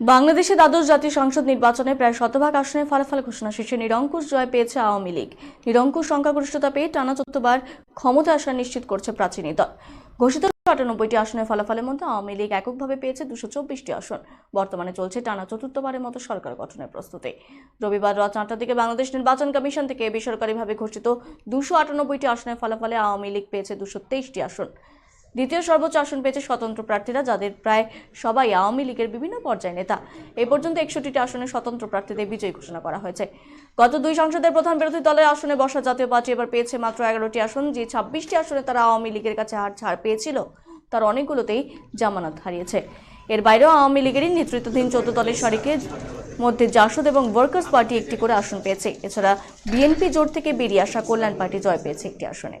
বাংলাদেশে দ্বাদশ জাতীয় সংসদ নির্বাচনে প্রায় শতভাগ আসনের ফলাফল ঘোষণা শেষে নিরঙ্কুশ জয় পেয়েছে আওয়ামী লীগ। নিরঙ্কুশ সংখ্যাগরিষ্ঠতা পেয়ে টানা চতুর্থবার ক্ষমতা আসা নিশ্চিত করছে প্রাচীনী দল। ঘোষিত আটানব্বইটি আসনের ফলাফলের মধ্যে আওয়ামী লীগ এককভাবে পেয়েছে দুশো চব্বিশটি আসন। বর্তমানে চলছে টানা চতুর্থবারের মতো সরকার গঠনের প্রস্তুতি। রবিবার রাত আটটার দিকে বাংলাদেশ নির্বাচন কমিশন থেকে বেসরকারিভাবে ঘোষিত দুশো আটানব্বইটি আসনের ফলাফলে আওয়ামী লীগ পেয়েছে দুশো তেইশটি আসন। দ্বিতীয় সর্বোচ্চ আসন পেয়েছে স্বতন্ত্র প্রার্থীরা, যাদের প্রায় সবাই আওয়ামী লীগের বিভিন্ন পর্যায়ে নেতা। এ পর্যন্ত একষট্টিটি আসনে স্বতন্ত্র প্রার্থীদের বিজয়ী ঘোষণা করা হয়েছে। গত দুই সংসদের প্রধান বিরোধী দলের আসনে বসা জাতীয় পার্টি এবার পেয়েছে মাত্র এগারোটি আসন, যে ছাব্বিশটি আসনে তারা আওয়ামী লীগের কাছে হার ছাড় পেয়েছিল, তার অনেকগুলোতেই জামানত হারিয়েছে। এর বাইরেও আওয়ামী লীগেরই নেতৃত্বাধীন চৌদ্দ দলের সারিকে মধ্যে জাসদ এবং ওয়ার্কার্স পার্টি একটি করে আসন পেয়েছে। এছাড়া বিএনপি জোট থেকে বেরিয়ে আসা কল্যাণ পার্টি জয় পেয়েছে একটি আসনে।